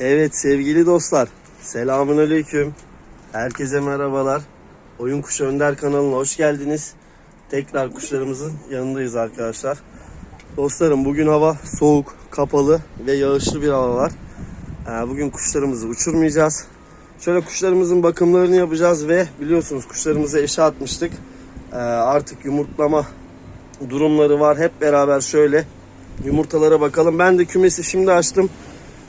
Evet sevgili dostlar. Selamun aleyküm. Herkese merhabalar. Oyun Kuşu Önder kanalına hoş geldiniz. Tekrar kuşlarımızın yanındayız arkadaşlar. Dostlarım bugün hava soğuk, kapalı ve yağışlı bir hava var. Ee, Bugün kuşlarımızı uçurmayacağız. Şöyle kuşlarımızın bakımlarını yapacağız ve biliyorsunuz kuşlarımızı eşe atmıştık. Ee, Artık yumurtlama durumları var. Hep beraber şöyle yumurtalara bakalım. Ben de kümesi şimdi açtım.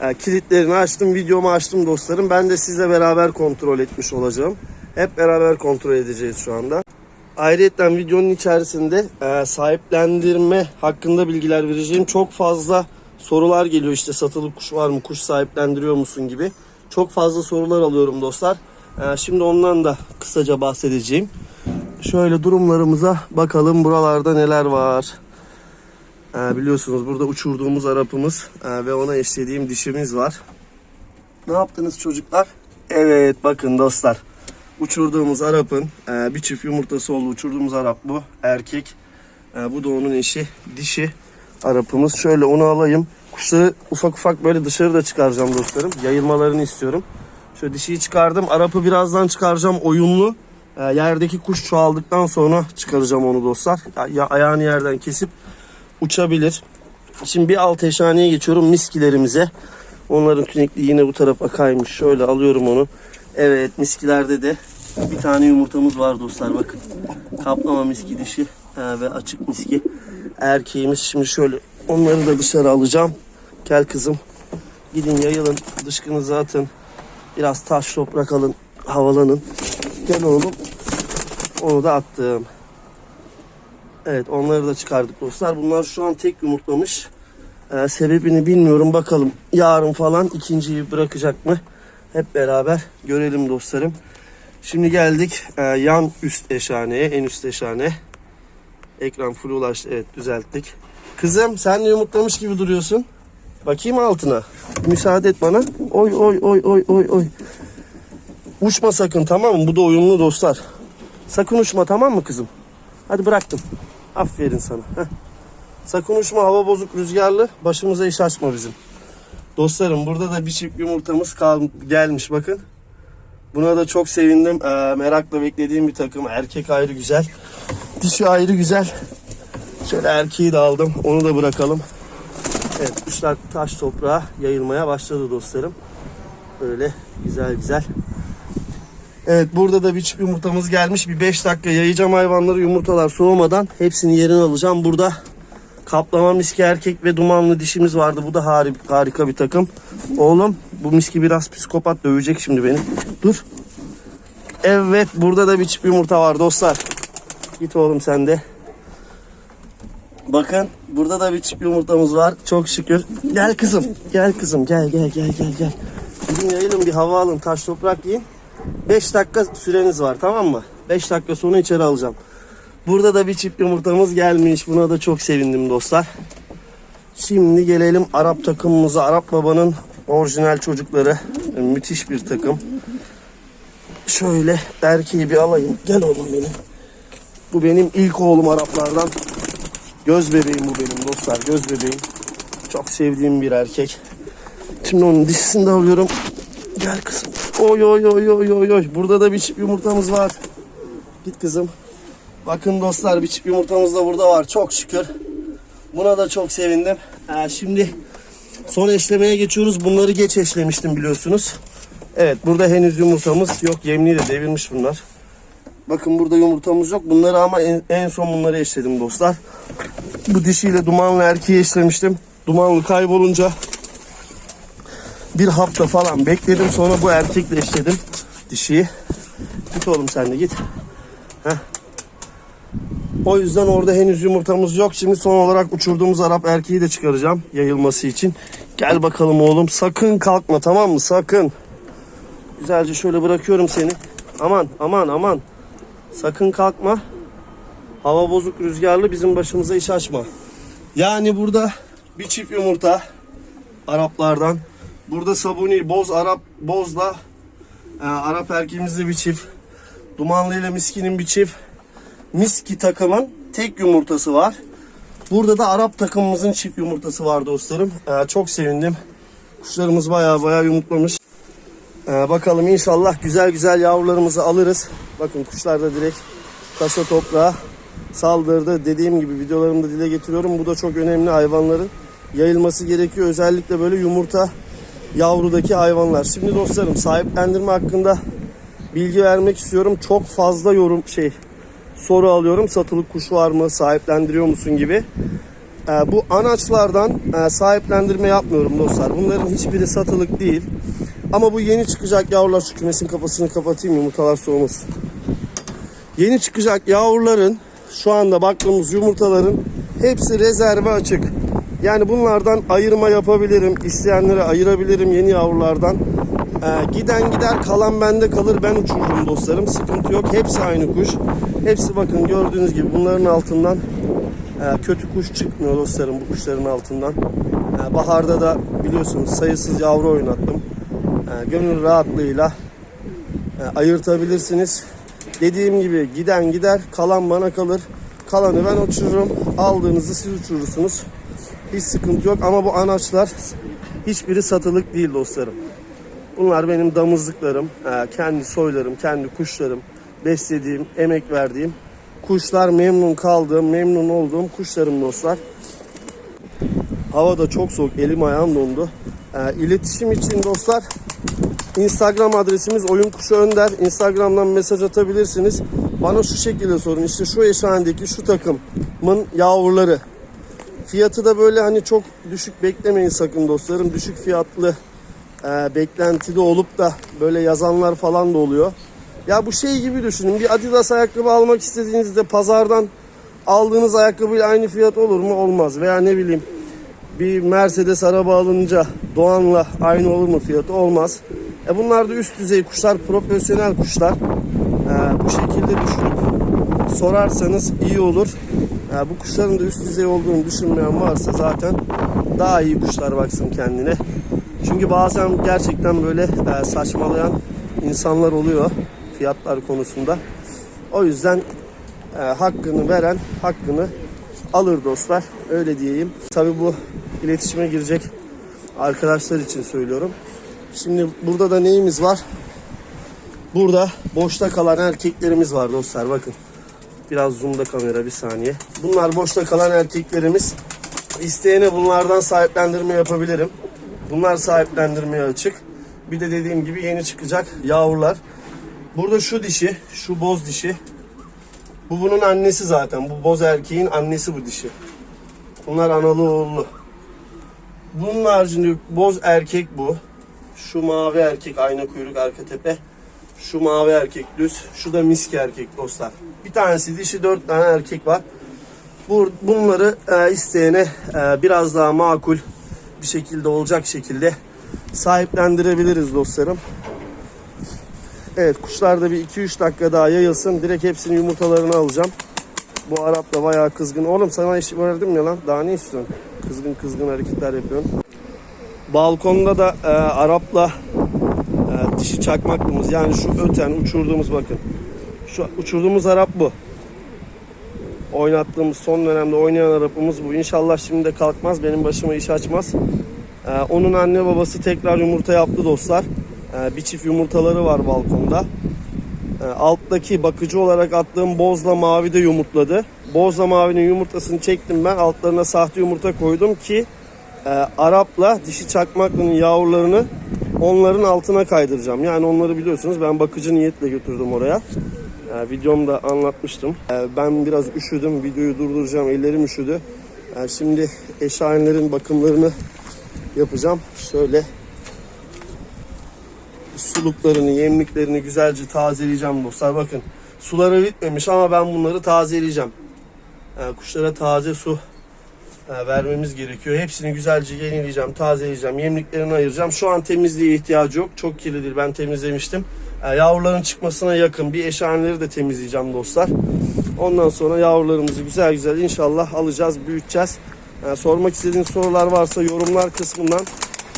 E, kilitlerini açtım, videomu açtım dostlarım. Ben de sizle beraber kontrol etmiş olacağım. Hep beraber kontrol edeceğiz şu anda. Ayrıca videonun içerisinde e, sahiplendirme hakkında bilgiler vereceğim. Çok fazla sorular geliyor işte satılık kuş var mı, kuş sahiplendiriyor musun gibi. Çok fazla sorular alıyorum dostlar. E, şimdi ondan da kısaca bahsedeceğim. Şöyle durumlarımıza bakalım buralarda neler var. Ee, biliyorsunuz burada uçurduğumuz Arap'ımız e, ve ona eşlediğim dişimiz var. Ne yaptınız çocuklar? Evet bakın dostlar. Uçurduğumuz Arap'ın e, bir çift yumurtası oldu. Uçurduğumuz Arap bu. Erkek. Bu da onun eşi. Dişi Arap'ımız. Şöyle onu alayım. Kuşları ufak ufak böyle dışarı da çıkaracağım dostlarım. Yayılmalarını istiyorum. Şöyle dişiyi çıkardım. Arap'ı birazdan çıkaracağım oyunlu. Yerdeki kuş çoğaldıktan sonra çıkaracağım onu dostlar. Ya, ya ayağını yerden kesip uçabilir. Şimdi bir alt eşhaneye geçiyorum miskilerimize. Onların tünekli yine bu tarafa kaymış. Şöyle alıyorum onu. Evet miskilerde de bir tane yumurtamız var dostlar bakın. Kaplama miski dişi ve açık miski erkeğimiz. Şimdi şöyle onları da dışarı alacağım. Gel kızım. Gidin yayılın. Dışkınızı atın. Biraz taş toprak alın. Havalanın. Gel oğlum. Onu da attım. Evet onları da çıkardık dostlar. Bunlar şu an tek yumurtlamış. Ee, sebebini bilmiyorum. Bakalım yarın falan ikinciyi bırakacak mı? Hep beraber görelim dostlarım. Şimdi geldik e, yan üst eşhaneye, en üst eşhane. Ekran full ulaştı. Evet düzelttik. Kızım sen yumurtlamış gibi duruyorsun. Bakayım altına. Müsaade et bana. Oy oy oy oy oy oy. Uçma sakın tamam mı? Bu da oyunlu dostlar. Sakın uçma tamam mı kızım? Hadi bıraktım. Aferin sana. Heh. Sakın uçma hava bozuk rüzgarlı. Başımıza iş açma bizim. Dostlarım burada da bir çift yumurtamız gelmiş bakın. Buna da çok sevindim. Ee, merakla beklediğim bir takım. Erkek ayrı güzel. Dişi ayrı güzel. Şöyle erkeği de aldım. Onu da bırakalım. Evet kuşlar taş toprağa yayılmaya başladı dostlarım. Böyle güzel güzel. Evet burada da bir çift yumurtamız gelmiş. Bir 5 dakika yayacağım hayvanları yumurtalar soğumadan. Hepsini yerine alacağım. Burada kaplama miski erkek ve dumanlı dişimiz vardı. Bu da harika, harika bir takım. Oğlum bu miski biraz psikopat dövecek şimdi beni. Dur. Evet burada da bir çift yumurta var dostlar. Git oğlum sen de. Bakın burada da bir çift yumurtamız var. Çok şükür. Gel kızım. Gel kızım. Gel gel gel gel gel. Gidin yayılın bir hava alın. Taş toprak yiyin. 5 dakika süreniz var tamam mı? 5 dakika sonra içeri alacağım. Burada da bir çift yumurtamız gelmiş. Buna da çok sevindim dostlar. Şimdi gelelim Arap takımımıza. Arap babanın orijinal çocukları. Müthiş bir takım. Şöyle erkeği bir alayım. Gel oğlum benim. Bu benim ilk oğlum Araplardan. Göz bebeğim bu benim dostlar. Göz bebeğim. Çok sevdiğim bir erkek. Şimdi onun dişisini de alıyorum. Gel kızım. Oy oy oy oy oy oy. Burada da bir çift yumurtamız var. Git kızım. Bakın dostlar bir çift yumurtamız da burada var. Çok şükür. Buna da çok sevindim. Ee, şimdi son eşlemeye geçiyoruz. Bunları geç eşlemiştim biliyorsunuz. Evet burada henüz yumurtamız yok. Yemliği de devirmiş bunlar. Bakın burada yumurtamız yok. Bunları ama en, en son bunları eşledim dostlar. Bu dişiyle dumanlı erkeği eşlemiştim. Dumanlı kaybolunca bir hafta falan bekledim. Sonra bu erkekle eşledim dişiyi. Git oğlum sen de git. Heh. O yüzden orada henüz yumurtamız yok. Şimdi son olarak uçurduğumuz Arap erkeği de çıkaracağım yayılması için. Gel bakalım oğlum. Sakın kalkma tamam mı? Sakın. Güzelce şöyle bırakıyorum seni. Aman aman aman. Sakın kalkma. Hava bozuk rüzgarlı bizim başımıza iş açma. Yani burada bir çift yumurta Araplardan. Burada Sabuni, Boz, Arap, Boz'la e, Arap erkeğimizde bir çift. Dumanlı ile Miski'nin bir çift. Miski takımın tek yumurtası var. Burada da Arap takımımızın çift yumurtası var dostlarım. E, çok sevindim. Kuşlarımız baya baya yumurtlamış. Ee, bakalım inşallah güzel güzel yavrularımızı alırız. Bakın kuşlar da direkt taşa toprağa saldırdı. Dediğim gibi videolarımda dile getiriyorum. Bu da çok önemli hayvanların yayılması gerekiyor. Özellikle böyle yumurta yavrudaki hayvanlar. Şimdi dostlarım sahiplendirme hakkında bilgi vermek istiyorum. Çok fazla yorum şey soru alıyorum. Satılık kuş var mı? Sahiplendiriyor musun gibi. Ee, bu anaçlardan e, sahiplendirme yapmıyorum dostlar. Bunların hiçbiri satılık değil. Ama bu yeni çıkacak yavrular şu kümesin kafasını kapatayım yumurtalar soğumasın. Yeni çıkacak yavruların şu anda baktığımız yumurtaların hepsi rezerve açık. Yani bunlardan ayırma yapabilirim. İsteyenlere ayırabilirim yeni yavrulardan. Ee, giden gider kalan bende kalır ben uçururum dostlarım. Sıkıntı yok. Hepsi aynı kuş. Hepsi bakın gördüğünüz gibi bunların altından e, kötü kuş çıkmıyor dostlarım bu kuşların altından. E, baharda da biliyorsunuz sayısız yavru oynattım. E, gönül rahatlığıyla e, ayırtabilirsiniz. Dediğim gibi giden gider kalan bana kalır. Kalanı ben uçururum. Aldığınızı siz uçurursunuz. Hiç sıkıntı yok ama bu anaçlar hiçbiri satılık değil dostlarım. Bunlar benim damızlıklarım, kendi soylarım, kendi kuşlarım, beslediğim, emek verdiğim kuşlar memnun kaldığım, memnun olduğum kuşlarım dostlar. Hava da çok soğuk, elim ayağım dondu. E, iletişim için dostlar Instagram adresimiz Oyun Kuşu Önder. Instagram'dan mesaj atabilirsiniz. Bana şu şekilde sorun. İşte şu eşhanedeki şu takımın yavruları. Fiyatı da böyle hani çok düşük beklemeyin sakın dostlarım. Düşük fiyatlı e, beklentili olup da böyle yazanlar falan da oluyor. Ya bu şey gibi düşünün. Bir Adidas ayakkabı almak istediğinizde pazardan aldığınız ayakkabıyla aynı fiyat olur mu? Olmaz. Veya ne bileyim bir Mercedes araba alınca Doğan'la aynı olur mu fiyatı? Olmaz. E bunlar da üst düzey kuşlar, profesyonel kuşlar. E, bu şekilde düşünüp sorarsanız iyi olur. E, bu kuşların da üst düzey olduğunu düşünmeyen varsa zaten daha iyi kuşlar baksın kendine. Çünkü bazen gerçekten böyle e, saçmalayan insanlar oluyor fiyatlar konusunda. O yüzden e, hakkını veren hakkını alır dostlar. Öyle diyeyim. Tabii bu iletişime girecek arkadaşlar için söylüyorum. Şimdi burada da neyimiz var? Burada boşta kalan erkeklerimiz var dostlar bakın. Biraz zoom'da kamera bir saniye. Bunlar boşta kalan erkeklerimiz. İsteyene bunlardan sahiplendirme yapabilirim. Bunlar sahiplendirmeye açık. Bir de dediğim gibi yeni çıkacak yavrular. Burada şu dişi, şu boz dişi. Bu bunun annesi zaten. Bu boz erkeğin annesi bu dişi. Bunlar analı oğullu. Bunun haricinde boz erkek bu. Şu mavi erkek ayna kuyruk arka tepe. Şu mavi erkek düz. Şu da miski erkek dostlar. Bir tanesi dişi dört tane erkek var. Bu, bunları e, isteyene e, biraz daha makul bir şekilde olacak şekilde sahiplendirebiliriz dostlarım. Evet kuşlar da bir 2-3 dakika daha yayılsın. Direkt hepsinin yumurtalarını alacağım. Bu Arap da bayağı kızgın. Oğlum sana iş verdim ya lan. Daha ne istiyorsun? Kızgın kızgın hareketler yapıyorsun. Balkonda da e, Arap'la dişi çakmaklımız yani şu öten uçurduğumuz bakın. Şu uçurduğumuz Arap bu. Oynattığımız son dönemde oynayan Arap'ımız bu. İnşallah şimdi de kalkmaz. Benim başıma iş açmaz. E, onun anne babası tekrar yumurta yaptı dostlar. E, bir çift yumurtaları var balkonda. E, alttaki bakıcı olarak attığım bozla mavi de yumurtladı. Bozla mavinin yumurtasını çektim ben. Altlarına sahte yumurta koydum ki e, Arap'la dişi çakmaklının yavrularını onların altına kaydıracağım. Yani onları biliyorsunuz ben bakıcı niyetle götürdüm oraya. E, videomda anlatmıştım. E, ben biraz üşüdüm. Videoyu durduracağım. Ellerim üşüdü. E, şimdi eşhainlerin bakımlarını yapacağım. Şöyle suluklarını, yemliklerini güzelce tazeleyeceğim dostlar. Bakın suları bitmemiş ama ben bunları tazeleyeceğim. E, kuşlara taze su vermemiz gerekiyor. Hepsini güzelce yenileyeceğim, tazeleyeceğim, yemliklerini ayıracağım. Şu an temizliğe ihtiyacı yok. Çok kirli değil. Ben temizlemiştim. Yavruların çıkmasına yakın bir eşhaneleri de temizleyeceğim dostlar. Ondan sonra yavrularımızı güzel güzel inşallah alacağız, büyüteceğiz. Sormak istediğiniz sorular varsa yorumlar kısmından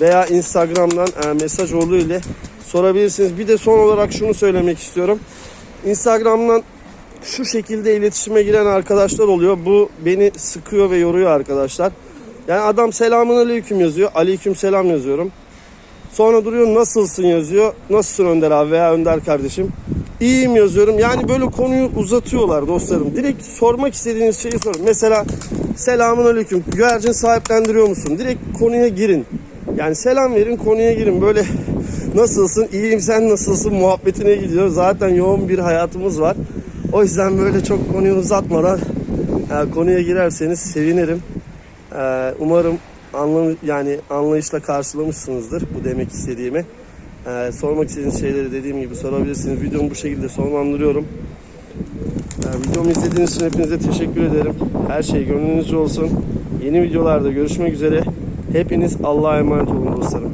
veya Instagram'dan mesaj yoluyla sorabilirsiniz. Bir de son olarak şunu söylemek istiyorum. Instagram'dan şu şekilde iletişime giren arkadaşlar oluyor. Bu beni sıkıyor ve yoruyor arkadaşlar. Yani adam selamun aleyküm yazıyor. Aleyküm selam yazıyorum. Sonra duruyor nasılsın yazıyor. Nasılsın Önder abi veya Önder kardeşim. İyiyim yazıyorum. Yani böyle konuyu uzatıyorlar dostlarım. Direkt sormak istediğiniz şeyi sorun. Mesela selamun aleyküm. Güvercin sahiplendiriyor musun? Direkt konuya girin. Yani selam verin konuya girin. Böyle nasılsın? İyiyim sen nasılsın? Muhabbetine gidiyor. Zaten yoğun bir hayatımız var. O yüzden böyle çok konuyu uzatmadan e, konuya girerseniz sevinirim. E, umarım anlam yani anlayışla karşılamışsınızdır bu demek istediğimi. E, sormak istediğiniz şeyleri dediğim gibi sorabilirsiniz. Videomu bu şekilde sonlandırıyorum. E, videomu izlediğiniz için hepinize teşekkür ederim. Her şey gönlünüzce olsun. Yeni videolarda görüşmek üzere. Hepiniz Allah'a emanet olun dostlarım.